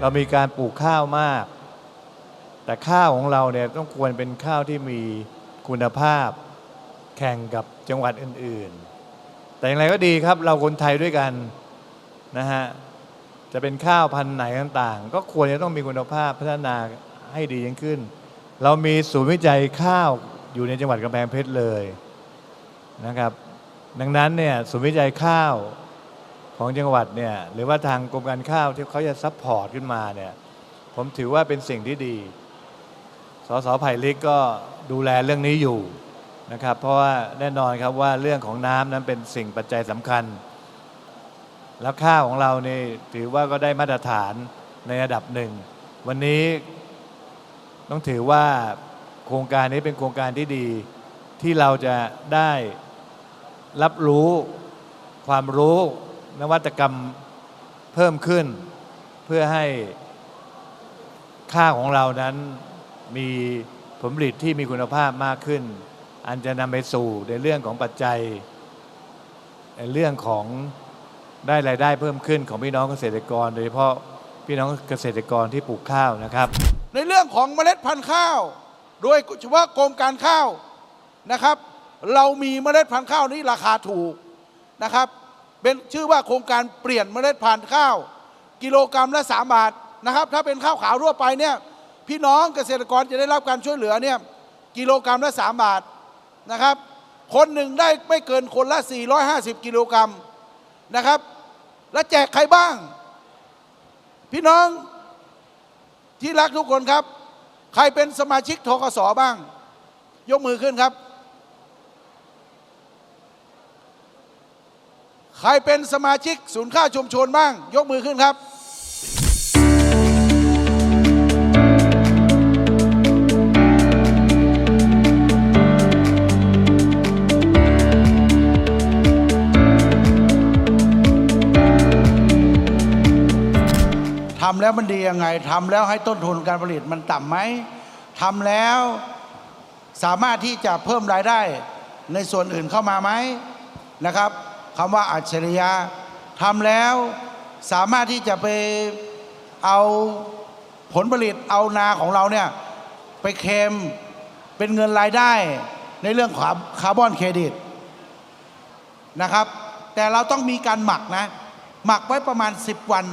เรามีการปลูกข้าวมาก แต่ข้าวของเราเนี่ยต้องควรเป็นข้าวที่มีคุณภาพแข่งกับจังหวัดอื่น ๆ แต่อย่างไรก็ดีครับเราคนไทยด้วยกันนะฮะจะเป็นข้าวพันธุ์ไหนต่างๆ ก็ควรจะต้องมีคุณภาพพัฒนาให้ดียิ่งขึ้น เรามีศูนย์วิจัยข้าวอยู่ในจังหวัดกำแพงเพชรเลยนะครับ ดังนั้นเนี่ยศูนย์วิจัยข้าว ของจังหวัดเนี่ยหรือว่าทางกรมการข้าวที่เขาจะซัพพอร์ตขึ้นมาเนี่ยผมถือว่าเป็นสิ่งที่ดีสสไผ่ลิกก็ดูแลเรื่องนี้อยู่นะครับ เพราะว่าแน่นอนครับว่าเรื่องของน้ำนั้นเป็นสิ่งปัจจัยสำคัญ แล้วข้าวของเรานี่ถือว่าก็ได้มาตรฐานในระดับหนึ่ง วันนี้ต้องถือว่าโครงการนี้เป็นโครงการที่ดีที่เราจะได้รับรู้ความรู้ นวัตกรรมเพิ่มขึ้น เพื่อให้ข้าวของเรานั้นมีผลผลิตที่มีคุณภาพมากขึ้น อันจะนำไปสู่ในเรื่องของปัจจัยในเรื่องของได้รายได้เพิ่มขึ้นของพี่น้องเกษตรกร โดยเฉพาะพี่น้องเกษตรกรที่ปลูกข้าวนะครับ ในเรื่องของเมล็ดพันธุ์ข้าว โดยเฉพาะกรมการข้าวนะครับ เรามีเมล็ดพันธุ์ข้าวนี้ราคาถูกนะครับ เป็นชื่อว่าโครงการเปลี่ยนเมล็ดพันธุ์ข้าว กิโลกรรัมละ 3 บาทนะครับ ถ้าเป็นข้าวขาวทั่วไปเนี่ยพี่น้องเกษตรกรจะได้รับการช่วยเหลือเนี่ยกิโลกรรัมละ 3 บาทนะครับ คนหนึ่งได้ไม่เกินคนละ 450 กิโลกรัมนะครับ และแจกใครบ้าง พี่น้องที่รักทุกคนครับ ใครเป็นสมาชิกทกสบ้าง ยกมือขึ้นครับ ใครเป็นสมาชิกศูนย์ข้าวชุมชนบ้าง ยกมือขึ้นครับ ทำแล้วมันดียังไง ทำแล้วให้ต้นทุนการผลิตมันต่ำไหม ทำแล้วสามารถที่จะเพิ่มรายได้ในส่วนอื่นเข้ามาไหมนะครับ คำว่าอัจฉริยะทำแล้วสามารถที่จะไปเอาผลผลิตเอานาของเราเนี่ย ไปเคมเป็นเงินรายได้ในเรื่องของคาร์บอนเครดิตนะครับ แต่เราต้องมีการหมักนะ หมักไว้ประมาณ 10 วัน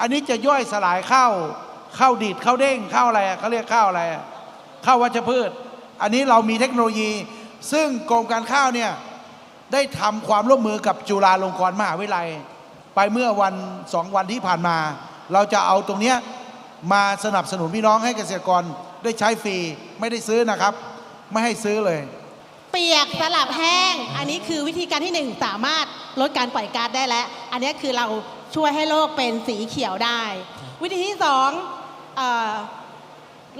อันนี้จะย่อยสลายข้าวข้าวดีดข้าวเด้งข้าวอะไรเขาเรียกข้าวอะไรข้าววัชพืช อันนี้เรามีเทคโนโลยี ซึ่งกรมการข้าวเนี่ย ได้ทำความร่วมมือกับจุฬาลงกรณ์มหาวิทยาลัย ไปเมื่อวันสองวันที่ผ่านมา เราจะเอาตรงเนี้ยมาสนับสนุนพี่น้องให้เกษตรกรได้ใช้ฟรีไม่ได้ซื้อนะครับ ไม่ให้ซื้อเลย เปียกสลับแห้ง อันนี้คือวิธีการที่หนึ่งสามารถลดการปล่อยก๊าซได้แล้ว อันนี้คือเราช่วยให้โลกเป็นสีเขียวได้ วิธีที่สองเออ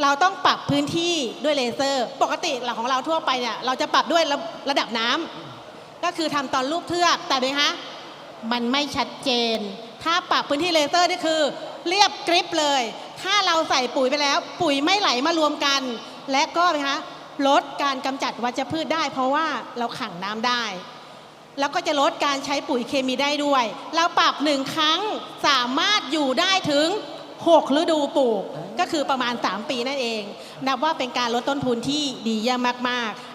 เราต้องปรับพื้นที่ด้วยเลเซอร์ ปกติหลักของเราทั่วไปเนี่ยเราจะปรับด้วยระระดับน้ำ ก็คือทำตอนรูปเทือกแต่ดูฮะมันไม่ชัดเจน ถ้าปรับพื้นที่เลเซอร์นี่คือ เรียบกริบเลย ถ้าเราใส่ปุ๋ยไปแล้ว ปุ๋ยไม่ไหลมารวมกัน และก็นะคะลดการกำจัดวัชพืชได้ เพราะว่าเราขังน้ำได้ แล้วก็จะลดการใช้ปุ๋ยเคมีได้ด้วย เราปรับหนึ่งครั้งสามารถอยู่ได้ถึง 6 ฤดูปลูก ก็คือประมาณ 3 ปีนั่นเอง นับว่าเป็นการลดต้นทุนที่ดีเยี่ยมมากๆ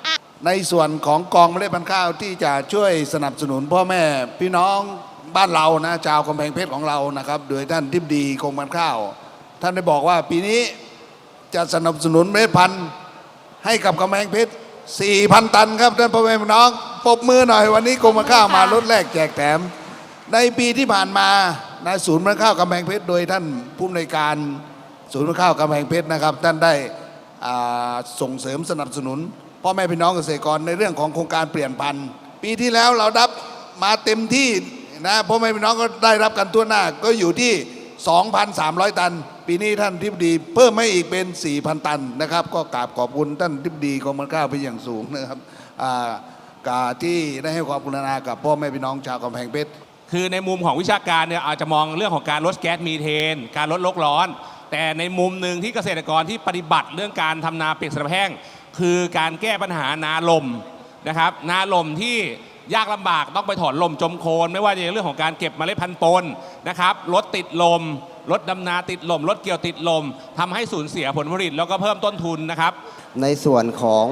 ในส่วนของกองเมล็ดพันธุ์ข้าวที่จะช่วยสนับสนุนพ่อแม่พี่น้องบ้านเรานะชาวกำแพงเพชรของเรานะครับ โดยท่านทิบดีกรมการข้าว ท่านได้บอกว่าปีนี้จะสนับสนุนเมล็ดพันธุ์ให้กับกำแพงเพชร4,000 ตันครับท่านพ่อแม่พี่น้องปรบมือหน่อยวันนี้กรมการข้าวมาลดแลกแจกแถม ในปีที่ผ่านมาในศูนย์พันข้าวกำแพงเพชรโดยท่านผู้อำนวยการศูนย์พันข้าวกำแพงเพชรนะครับ ท่านได้ส่งเสริมสนับสนุน พ่อแม่พี่น้องเกษตรกรในเรื่องของโครงการเปลี่ยนพันธุ์ ปีที่แล้วเราดับมาเต็มที่นะพ่อแม่พี่น้องก็ได้รับกันทั่วหน้าก็อยู่ที่ 2,300 ตัน ปีนี้ท่านทิบดี เพิ่มให้อีกเป็น 4,000 ตันนะครับ ก็กราบขอบคุณท่านทิบดีกรมก้าวเป็นอย่างสูงนะครับอ่ากาที่ได้ให้ความกรุณากับพ่อแม่พี่น้องชาวกำแพงเพชรคือในมุมของวิชาการเนี่ยอาจจะมองเรื่องของการลดแก๊สมีเทน การลดโลกร้อน แต่ในมุมหนึ่งที่เกษตรกรที่ปฏิบัติเรื่องการทำนาเปียกสลับแห้ง คือการแก้ปัญหานาลมนะครับนาลมที่ยากลำบากต้องไปถอนลมจมโคนไม่ว่าจะในเรื่องของการเก็บเมล็ดพันธุ์ปนนะครับรถติดลมรถดำนาติดลมรถเกี่ยวติดลมทำให้สูญเสียผลผลิตแล้วก็เพิ่มต้นทุนนะครับ ในส่วนของ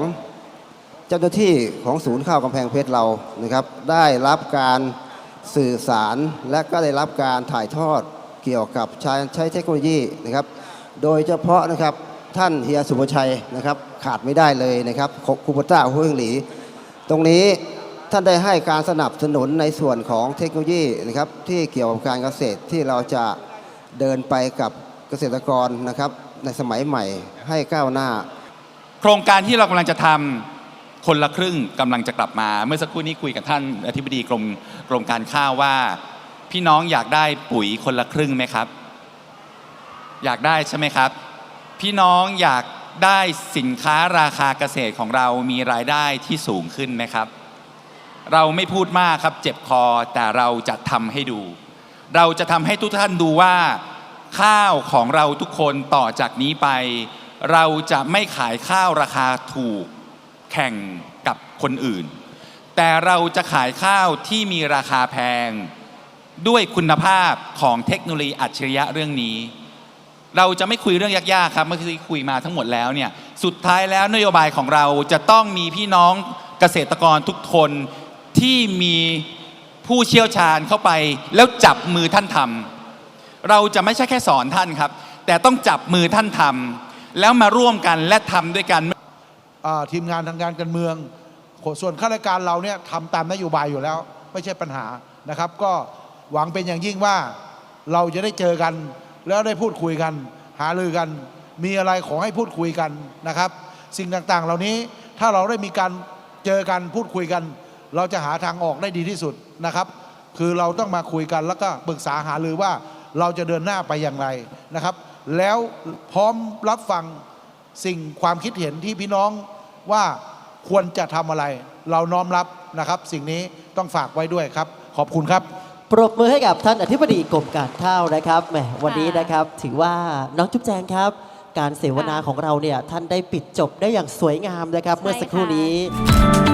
เจ้าหน้าที่ของศูนย์ข้าวกำแพงเพชรเรานะครับ ได้รับการสื่อสารและก็ได้รับการถ่ายทอดเกี่ยวกับใช้ใช้เทคโนโลยีนะครับ โดยเฉพาะนะครับ ท่านเฮียสุภชัยนะครับขาดไม่ได้เลยนะครับคูปต้าห้วยหลี ตรงนี้ท่านได้ให้การสนับสนุนในส่วนของเทคโนโลยีนะครับที่เกี่ยวกับการเกษตรที่เราจะเดินไปกับเกษตรกรนะครับในสมัยใหม่ให้ก้าวหน้า โครงการที่เรากำลังจะทำคนละครึ่งกำลังจะกลับมา เมื่อสักครู่นี้คุยกับท่านอธิบดีกรมกรมการข้าวว่า พี่น้องอยากได้ปุ๋ยคนละครึ่งไหมครับ อยากได้ใช่ไหมครับ พี่น้องอยากได้สินค้าราคาเกษตรของเรามีรายได้ที่สูงขึ้นไหมครับ เราไม่พูดมากครับเจ็บคอแต่เราจะทำให้ดู เราจะทำให้ทุกท่านดูว่า ข้าวของเราทุกคนต่อจากนี้ไป เราจะไม่ขายข้าวราคาถูกแข่งกับคนอื่น แต่เราจะขายข้าวที่มีราคาแพง ด้วยคุณภาพของเทคโนโลยีอัจฉริยะเรื่องนี้ เราจะไม่คุยเรื่องยากๆครับเมื่อกี้คุยมาทั้งหมดแล้วเนี่ยสุดท้ายแล้วนโยบายของเราจะต้องมีพี่น้องเกษตรกรทุกคนที่มีผู้เชี่ยวชาญเข้าไปแล้วจับมือท่านทำเราจะไม่ใช่แค่สอนท่านครับ แต่ต้องจับมือท่านทำแล้วมาร่วมกันและทำด้วยกันทีมงานทางการการเมือง ส่วนข้าราชการเราเนี่ยทำตามนโยบายอยู่แล้ว ไม่ใช่ปัญหานะครับ ก็หวังเป็นอย่างยิ่งว่าเราจะได้เจอกัน แล้วได้พูดคุยกัน หารือกัน มีอะไรขอให้พูดคุยกันนะครับ สิ่งต่างๆ เหล่านี้ถ้าเราได้มีการเจอกันพูดคุยกัน เราจะหาทางออกได้ดีที่สุดนะครับ คือเราต้องมาคุยกันแล้วก็ปรึกษาหารือว่าเราจะเดินหน้าไปอย่างไรนะครับ แล้วพร้อมรับฟังสิ่งความคิดเห็นที่พี่น้องว่าควรจะทำอะไร เราน้อมรับนะครับ สิ่งนี้ต้องฝากไว้ด้วยครับ ขอบคุณครับ ปรบมือให้กับท่านอธิบดีกรมการข้าวนะครับแหมวันนี้นะครับ ถือว่าน้องจุ๊บแจงครับ การเสวนาของเราเนี่ยท่านได้ปิดจบได้อย่างสวยงามนะครับ เมื่อสักครู่นี้ค